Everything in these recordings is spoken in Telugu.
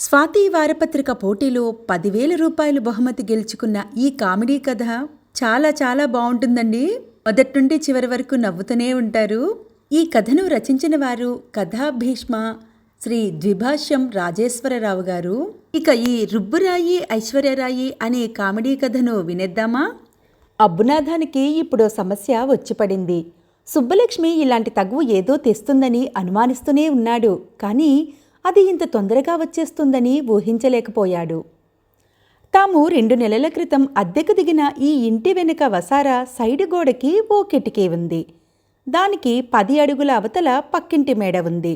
స్వాతి వారపత్రిక పోటీలో పదివేల రూపాయలు బహుమతి గెలుచుకున్న ఈ కామెడీ కథ చాలా చాలా బాగుంటుందండి. మొదటి నుండి చివరి వరకు నవ్వుతూనే ఉంటారు. ఈ కథను రచించిన వారు కథా భీష్మ శ్రీ ద్విభాష్యం రాజేశ్వరరావు గారు. ఇక ఈ రుబ్బురాయి ఐశ్వర్యరాయి అనే కామెడీ కథను వినేద్దామా? అబ్బునాథానికి ఇప్పుడు సమస్య వచ్చిపడింది సుబ్బలక్ష్మి ఇలాంటి తగువు ఏదో తెస్తుందని అనుమానిస్తూనే ఉన్నాడు. కానీ అది ఇంత తొందరగా వచ్చేస్తుందని ఊహించలేకపోయాడు. తాము రెండు నెలల క్రితం అద్దెకు దిగిన ఈ ఇంటి వెనుక వసారా సైడు గోడకి ఓ కిటికీ ఉంది. దానికి పది అడుగుల అవతల పక్కింటి మేడ ఉంది.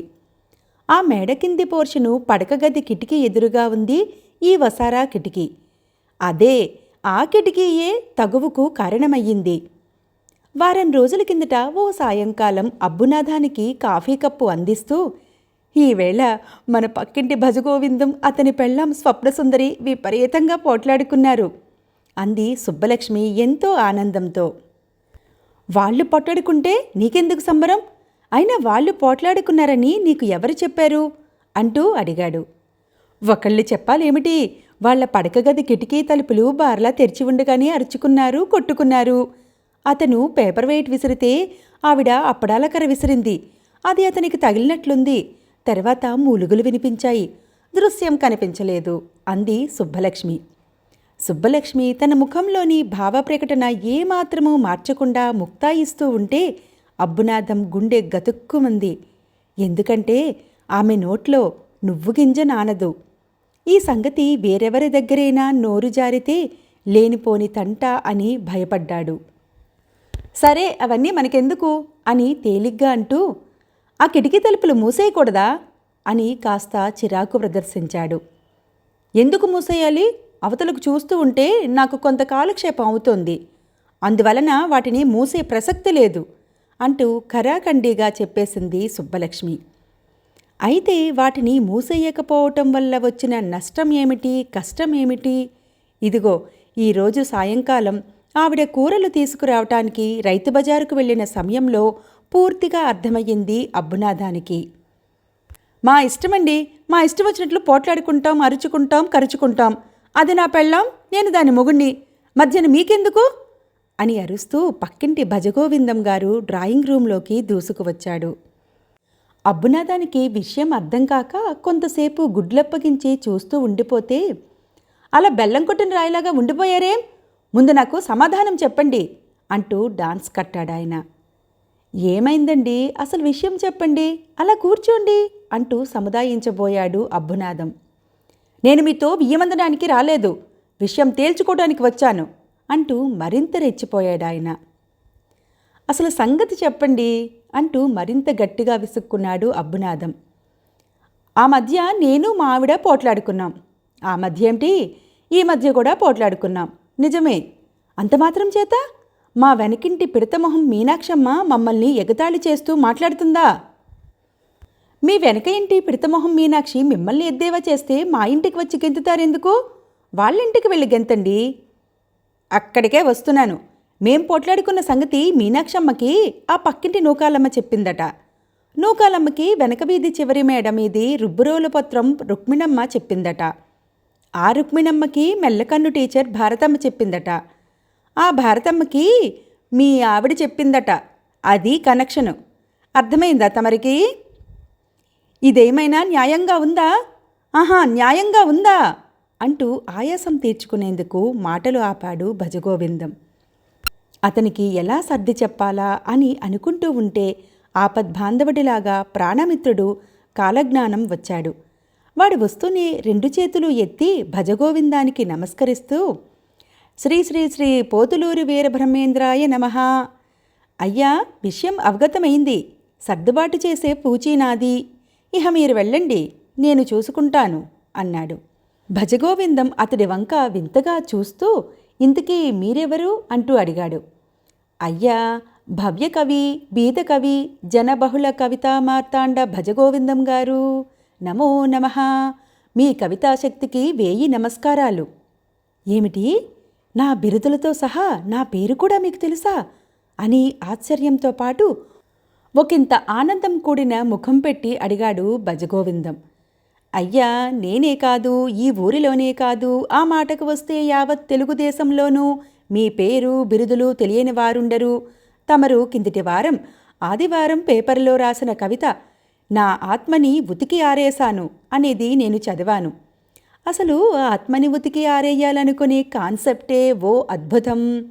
ఆ మేడ కింది పోర్షను పడకగది కిటికీ ఎదురుగా ఉంది ఈ వసారా కిటికీ. అదే ఆ కిటికీయే తగువుకు కారణమయ్యింది. వారం రోజుల కిందట ఓ సాయంకాలం అబ్బునాథానికి కాఫీ కప్పు అందిస్తూ ఈవేళ మన పక్కింటి భజగోవిందం అతని పెళ్ళాం స్వప్నసుందరి విపరీతంగా పోట్లాడుకున్నారు. అంది సుబ్బలక్ష్మి ఎంతో ఆనందంతో. వాళ్ళు పొట్లాడుకుంటే నీకెందుకు సంబరం? అయినా వాళ్ళు పోట్లాడుకున్నారని నీకు ఎవరు చెప్పారు? అంటూ అడిగాడు. ఒకళ్ళు చెప్పాలేమిటి? వాళ్ళ పడకగది కిటికీ తలుపులు బార్లా తెరిచి ఉండగానే అరుచుకున్నారు కొట్టుకున్నారు. అతను పేపర్ వెయిట్ విసిరితే ఆవిడ అప్పడాల కర విసిరింది. అది అతనికి తగిలినట్లుంది. తర్వాత మూలుగులు వినిపించాయి. దృశ్యం కనిపించలేదు అంది సుబ్బలక్ష్మి. సుబ్బలక్ష్మి తన ముఖంలోని భావప్రకటన ఏమాత్రమూ మార్చకుండా ముక్తాయిస్తూ ఉంటే అబ్బునాథం గుండె గతుక్కుమంది. ఎందుకంటే ఆమె నోట్లో నువ్వు గింజ నానదు. ఈ సంగతి వేరెవరి దగ్గరైనా నోరు జారితే లేనిపోని తంట అని భయపడ్డాడు. సరే అవన్నీ మనకెందుకు? అని తేలిగ్గా అంటూ ఆ కిటికీ తలుపులు మూసేయకూడదా? అని కాస్త చిరాకు ప్రదర్శించాడు. ఎందుకు మూసేయాలి? అవతలకు చూస్తూ ఉంటే నాకు కొంత కాలక్షేపం అవుతోంది. అందువలన వాటిని మూసే ప్రసక్తి లేదు అంటూ ఖరాఖండీగా చెప్పేసింది సుబ్బలక్ష్మి. అయితే వాటిని మూసేయకపోవటం వల్ల వచ్చిన నష్టం ఏమిటి? కష్టం ఏమిటి? ఇదిగో ఈరోజు సాయంకాలం ఆవిడ కూరలు తీసుకురావటానికి రైతు బజారుకు వెళ్ళిన సమయంలో పూర్తిగా అర్థమయ్యింది అబ్బునాథానికి. మా ఇష్టమండి. మా ఇష్టం వచ్చినట్లు పోట్లాడుకుంటాం అరుచుకుంటాం కరుచుకుంటాం. అది నా పెళ్ళాం నేను దాని మొగుణ్ణి. మధ్యన మీకెందుకు? అని అరుస్తూ పక్కింటి భజగోవిందం గారు డ్రాయింగ్ రూంలోకి దూసుకువచ్చాడు. అబ్బునాదానికి విషయం అర్థం కాక కొంతసేపు గుడ్లప్పగించి చూస్తూ ఉండిపోతే అలా బెల్లం కొట్టిన రాయిలాగా ఉండిపోయారేం? ముందు నాకు సమాధానం చెప్పండి అంటూ డాన్స్ కట్టాడాయన. ఏమైందండి? అసలు విషయం చెప్పండి. అలా కూర్చోండి అంటూ సముదాయించబోయాడు అబ్బునాదం నేను మీతో బియ్యమందడానికి రాలేదు. విషయం తేల్చుకోవడానికి వచ్చాను అంటూ మరింత రెచ్చిపోయాడాయన. అసలు సంగతి చెప్పండి అంటూ మరింత గట్టిగా విసుక్కున్నాడు అబ్బునాదం ఆ మధ్య నేను మా ఆవిడ పోట్లాడుకున్నాం. ఆ మధ్య ఏమిటి? ఈ మధ్య కూడా పోట్లాడుకున్నాం. నిజమే. అంత మాత్రం చేత? మా వెనకింటి పిడతమొహం మీనాక్షమ్మ మమ్మల్ని ఎగతాళి చేస్తూ మాట్లాడుతుందా? మీ వెనక ఇంటి పిడతమొహం మీనాక్షి మిమ్మల్ని ఎద్దేవా చేస్తే మా ఇంటికి వచ్చి గెంతుతారెందుకు? వాళ్ళింటికి వెళ్ళి గెంతండి. అక్కడికే వస్తున్నాను. మేం పోట్లాడుకున్న సంగతి మీనాక్షమ్మకి ఆ పక్కింటి నూకాలమ్మ చెప్పిందట. నూకాలమ్మకి వెనక వీధి చివరి మేడ మీది రుబ్బురోల పత్రం రుక్మిణమ్మ చెప్పిందట. ఆ రుక్మిణమ్మకి మెల్లకన్ను టీచర్ భారతమ్మ చెప్పిందట. ఆ భారతమ్మకి మీ ఆవిడ చెప్పిందట. అది కనెక్షను. అర్థమైందా తమరికి? ఇదేమైనా న్యాయంగా ఉందా? ఆహా న్యాయంగా ఉందా? అంటూ ఆయాసం తీర్చుకునేందుకు మాటలు ఆపాడు భజగోవిందం. అతనికి ఎలా సర్ది చెప్పాలా అని అనుకుంటూ ఉంటే ఆపద్బాంధవుడిలాగా ప్రాణమిత్రుడు కాలజ్ఞానం వచ్చాడు. వాడు వస్తూనే రెండు చేతులు ఎత్తి భజగోవిందానికి నమస్కరిస్తూ శ్రీ శ్రీ శ్రీ పోతులూరి వీరబ్రహ్మేంద్రాయ నమ. అయ్యా విషయం అవగతమైంది. సర్దుబాటు చేసే పూచీ నాది. ఇహ మీరు వెళ్ళండి నేను చూసుకుంటాను అన్నాడు. భజగోవిందం అతడి వంక వింతగా చూస్తూ ఇంతకీ మీరెవరు? అంటూ అడిగాడు. అయ్యా భవ్యకవి బీదకవి జనబహుళ కవితా మార్తాండ భజగోవిందం గారు. నమో నమ. మీ కవితాశక్తికి వేయి నమస్కారాలు. ఏమిటి? నా బిరుదులతో సహా నా పేరు కూడా మీకు తెలుసా? అని ఆశ్చర్యంతో పాటు ఒకంత ఆనందం కూడిన ముఖం పెట్టి అడిగాడు భజగోవిందం. అయ్యా నేనే కాదు ఈ ఊరిలోనే కాదు ఆ మాటకు వస్తే యావత్ తెలుగుదేశంలోనూ మీ పేరు బిరుదులు తెలియని వారుండరు. తమరు కిందటి వారం ఆదివారం పేపర్లో రాసిన కవిత నా ఆత్మని ఉతికి ఆరేశాను అనేది నేను చదివాను. అసలు ఆత్మని ఉతికి ఆరేయాలనుకునే కాన్సెప్టే ఓ అద్భుతం.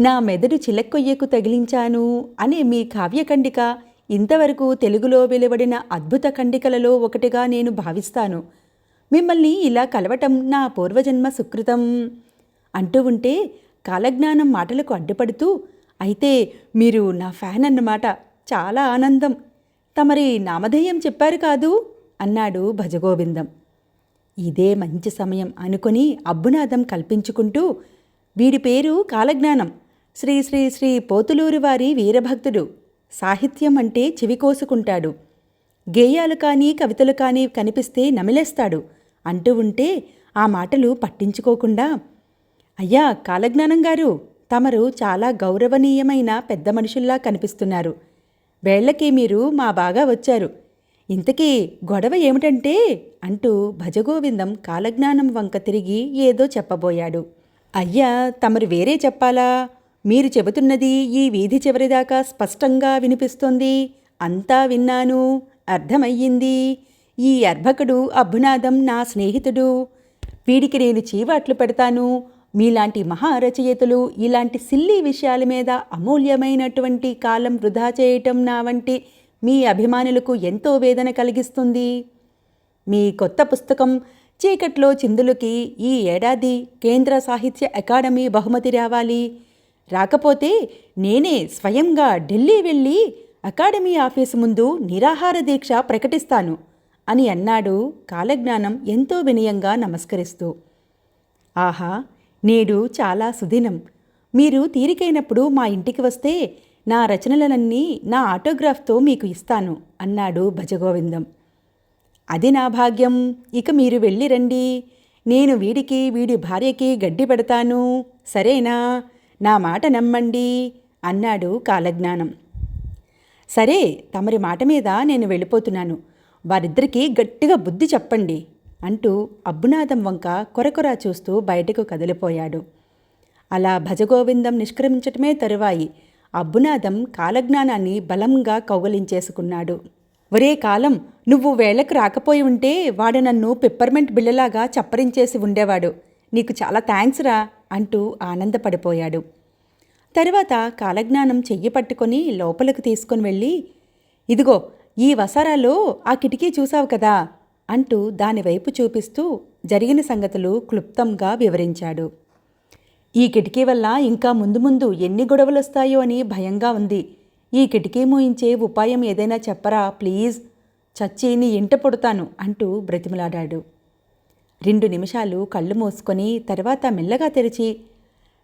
నా మెదడు చిలక్కొయ్యకు తగిలించాను అనే మీ కావ్యఖండిక ఇంతవరకు తెలుగులో వెలువడిన అద్భుత ఖండికలలో ఒకటిగా నేను భావిస్తాను. మిమ్మల్ని ఇలా కలవటం నా పూర్వజన్మ సుకృతం. అంటూ ఉంటే కాలజ్ఞానం మాటలకు అడ్డుపడుతూ అయితే మీరు నా ఫ్యాన్ అన్నమాట. చాలా ఆనందం. తమరి నామధేయం చెప్పారు కాదు? అన్నాడు భజగోవిందం. ఇదే మంచి సమయం అనుకుని అబ్బునాదం కల్పించుకుంటూ వీడి పేరు కాలజ్ఞానం. శ్రీ శ్రీ శ్రీ పోతులూరి వారి వీరభక్తుడు. సాహిత్యం అంటే చెవికోసుకుంటాడు గేయాలు కానీ కవితలు కానీ కనిపిస్తే నమిలేస్తాడు. అంటూ ఉంటే ఆ మాటలు పట్టించుకోకుండా అయ్యా కాలజ్ఞానం గారు తమరు చాలా గౌరవనీయమైన పెద్ద మనుషుల్లా కనిపిస్తున్నారు. వేళ్ళకి మీరు మా బాగా వచ్చారు. ఇంతకీ గొడవ ఏమిటంటే? అంటూ భజగోవిందం కాలజ్ఞానం వంక తిరిగి ఏదో చెప్పబోయాడు. అయ్యా తమరు వేరే చెప్పాలా? మీరు చెబుతున్నది ఈ వీధి చివరిదాకా స్పష్టంగా వినిపిస్తోంది. అంతా విన్నాను. అర్థమయ్యింది. ఈ అర్భకుడు అభునాదం నా స్నేహితుడు. వీడికి నేను చీవాట్లు పెడతాను. మీలాంటి మహారచయితలు ఇలాంటి సిల్లీ విషయాల మీద అమూల్యమైనటువంటి కాలం వృధా చేయటం నా వంటి మీ అభిమానులకు ఎంతో వేదన కలిగిస్తుంది. మీ కొత్త పుస్తకం చీకట్లో చిందులకి ఈ ఏడాది కేంద్ర సాహిత్య అకాడమీ బహుమతి రావాలి. రాకపోతే నేనే స్వయంగా ఢిల్లీ వెళ్ళి అకాడమీ ఆఫీసు ముందు నిరాహార దీక్ష ప్రకటిస్తాను అని అన్నాడు కాలజ్ఞానం ఎంతో వినయంగా నమస్కరిస్తూ. ఆహా నేడు చాలా సుదినం. మీరు తీరికైనప్పుడు మా ఇంటికి వస్తే నా రచనలనన్నీ నా ఆటోగ్రాఫ్తో మీకు ఇస్తాను అన్నాడు భజగోవిందం. అది నా భాగ్యం ఇక మీరు వెళ్ళి రండి. నేను వీడికి వీడి భార్యకి గడ్డి పెడతాను. సరేనా? నా మాట నమ్మండి అన్నాడు కాలజ్ఞానం. సరే తమరి మాట మీద నేను వెళ్ళిపోతున్నాను. వారిద్దరికీ గట్టిగా బుద్ధి చెప్పండి అంటూ అబ్బునాదం వంక కొరకొరా చూస్తూ బయటకు కదిలిపోయాడు. అలా భజగోవిందం నిష్క్రమించటమే తరువాయి. అబ్బునాదం కాలజ్ఞానాన్ని బలంగా కౌగలించేసుకున్నాడు. ఒరే కాలం నువ్వు వేళకు రాకపోయి ఉంటే వాడు నన్ను పిప్పర్మెంట్ బిళ్ళలాగా చప్పరించేసి ఉండేవాడు. నీకు చాలా థ్యాంక్స్ రా అంటూ ఆనందపడిపోయాడు. తరువాత కాలజ్ఞానం చెయ్యి పట్టుకొని లోపలికి తీసుకొని వెళ్ళి ఇదిగో ఈ వసారాలో ఆ కిటికీ చూసావు కదా అంటూ దానివైపు చూపిస్తూ జరిగిన సంగతులు క్లుప్తంగా వివరించాడు. ఈ కిటికీ వల్ల ఇంకా ముందు ముందు ఎన్ని గొడవలు వస్తాయో అని భయంగా ఉంది. ఈ కిటికీ మూయించే ఉపాయం ఏదైనా చెప్పరా ప్లీజ్? చచ్చి నీ ఇంట పుడతాను అంటూ బ్రతిమలాడాడు. రెండు నిమిషాలు కళ్ళు మూసుకొని తర్వాత మెల్లగా తెరిచి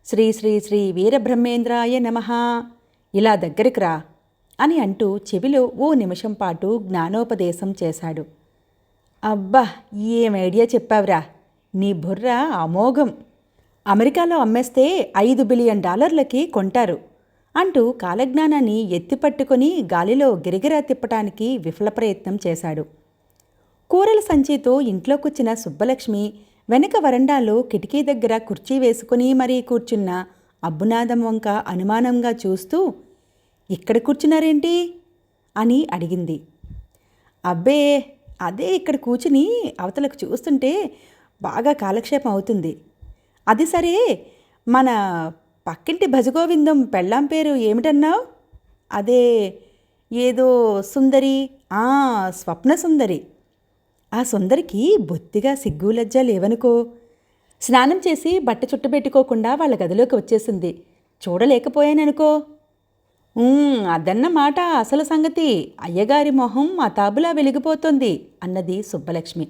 శ్రీ శ్రీ శ్రీ వీరబ్రహ్మేంద్రాయ నమ ఇలా దగ్గరికి రా అని అంటూ చెవిలో ఓ నిమిషం పాటు జ్ఞానోపదేశం చేశాడు. అబ్బా ఏం ఐడియా చెప్పావురా? నీ బుర్ర అమోఘం. అమెరికాలో అమ్మేస్తే ఐదు బిలియన్ డాలర్లకి కొంటారు అంటూ కాలజ్ఞానాన్ని ఎత్తిపట్టుకుని గాలిలో గిరిగిరా తిప్పటానికి విఫల ప్రయత్నం చేశాడు. కూరల సంచితో ఇంట్లోకొచ్చిన సుబ్బలక్ష్మి వెనక వరండాలో కిటికీ దగ్గర కుర్చీ వేసుకుని మరీ కూర్చున్న అబ్బునాదం వంక అనుమానంగా చూస్తూ ఇక్కడ కూర్చున్నారేంటి? అని అడిగింది. అబ్బే అదే ఇక్కడ కూర్చుని అవతలకు చూస్తుంటే బాగా కాలక్షేపం అవుతుంది. అది సరే. మన పక్కింటి భజగోవిందం పెళ్ళాం పేరు ఏమిటన్నావు? అదే ఏదో సుందరి ఆ స్వప్న సుందరి. ఆ సుందరికి బొత్తిగా సిగ్గు లజ్జ లేవనుకో. స్నానం చేసి బట్ట చుట్టబెట్టుకోకుండా వాళ్ళ గదిలోకి వచ్చేసింది. చూడలేకపోయాననుకో. అదన్న మాట అసలు సంగతి. అయ్యగారి మొహం మా తాబులా వెలిగిపోతుంది అన్నది సుబ్బలక్ష్మి.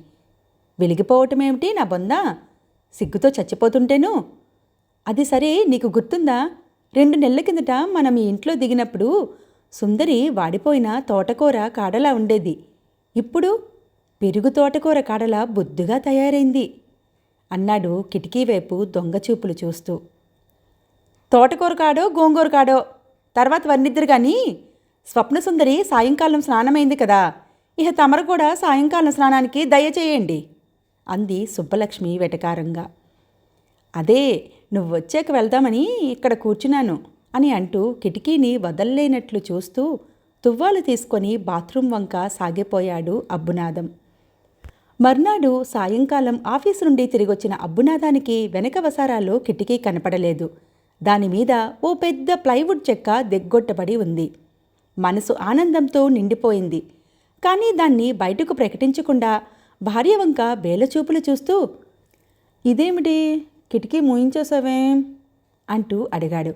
వెలిగిపోవటమేమిటి నా బొందా? సిగ్గుతో చచ్చిపోతుంటేను? అది సరే నీకు గుర్తుందా? రెండు నెలల కిందట మనం ఈ ఇంట్లో దిగినప్పుడు సుందరి వాడిపోయిన తోటకూర కాడలా ఉండేది. ఇప్పుడు పెరుగు తోటకూర కాడలా బొద్దుగా తయారైంది. అన్నాడు కిటికీ వైపు దొంగచూపులు చూస్తూ. తోటకూర కాడో గోంగూర కాడో? తర్వాత వర్ణిద్దరు కానీ స్వప్నసుందరి సాయంకాలం స్నానమైంది కదా. ఇహ తమరు కూడా సాయంకాలం స్నానానికి దయచేయండి అంది సుబ్బలక్ష్మి వెటకారంగా. అదే నువ్వు వచ్చాక వెళ్దామని ఇక్కడ కూర్చున్నాను అని అంటూ కిటికీని వదల్లేనట్లు చూస్తూ తువ్వాలు తీసుకొని బాత్రూం వంక సాగిపోయాడు అబ్బునాదం మర్నాడు సాయంకాలం ఆఫీసు నుండి తిరిగొచ్చిన అబ్బునాదానికి వెనక వసారాలో కిటికీ కనపడలేదు. దానిమీద ఓ పెద్ద ప్లైవుడ్ చెక్క దిగ్గొట్టబడి ఉంది. మనసు ఆనందంతో నిండిపోయింది. కానీ దాన్ని బయటకు ప్రకటించకుండా భార్య వంక బేలచూపులు చూస్తూ ఇదేమిటి? కిటికీ మూయించేసావేం అంటూ అడిగాడు.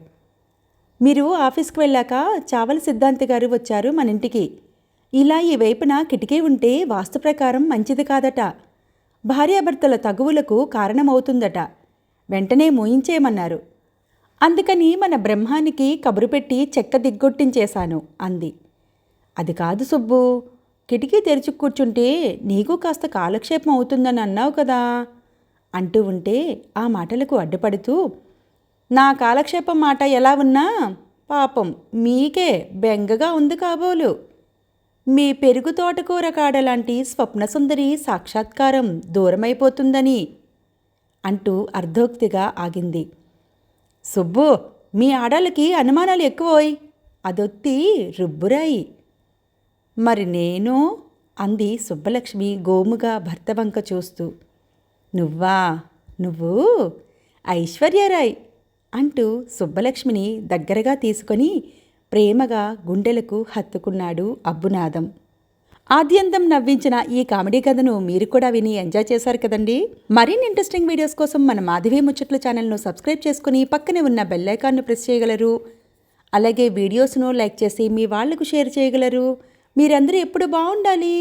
మీరు ఆఫీస్కి వెళ్ళాక చావల సిద్ధాంతి గారు వచ్చారు మన ఇంటికి. ఇలా ఈ వైపున కిటికీ ఉంటే వాస్తు ప్రకారం మంచిది కాదట. భార్యాభర్తల తగువులకు కారణమవుతుందట. వెంటనే మూయించేయమన్నారు. అందుకని మన బ్రహ్మానికి కబురు పెట్టి చెక్క దిగ్గొట్టించేశాను అంది. అది కాదు సుబ్బు. కిటికీ తెరిచి కూర్చుంటే నీకు కాస్త కాలక్షేపం అవుతుందని అన్నావు కదా అంటూ ఉంటే ఆ మాటలకు అడ్డుపడుతూ నా కాలక్షేపం మాట ఎలా ఉన్నా పాపం మీకే బెంగగా ఉంది కాబోలు. మీ పెరుగు తోటకూర కాడలాంటి స్వప్నసుందరి సాక్షాత్కారం దూరమైపోతుందని అంటూ అర్ధోక్తిగా ఆగింది. సుబ్బు మీ ఆడాళ్ళకి అనుమానాలు ఎక్కువోయ్. అదొత్తి రుబ్బురాయి. మరి నేను? అంది సుబ్బలక్ష్మి గోముగా భర్త వంక చూస్తూ. నువ్వా? నువ్వు? ఐశ్వర్యరాయ్! అంటూ సుబ్బలక్ష్మిని దగ్గరగా తీసుకొని ప్రేమగా గుండెలకు హత్తుకున్నాడు అబ్బునాదం. ఆద్యంతం నవ్వించిన ఈ కామెడీ కథను మీరు కూడా విని ఎంజాయ్ చేశారు కదండి? మరిన్ని ఇంట్రెస్టింగ్ వీడియోస్ కోసం మన మాధవి ముచ్చట్ల ఛానల్ను సబ్స్క్రైబ్ చేసుకుని పక్కనే ఉన్న బెల్లైకాన్ను ప్రెస్ చేయగలరు. అలాగే వీడియోస్ను లైక్ చేసి మీ వాళ్ళకు షేర్ చేయగలరు. మీరందరూ ఎప్పుడు బాగుండాలి?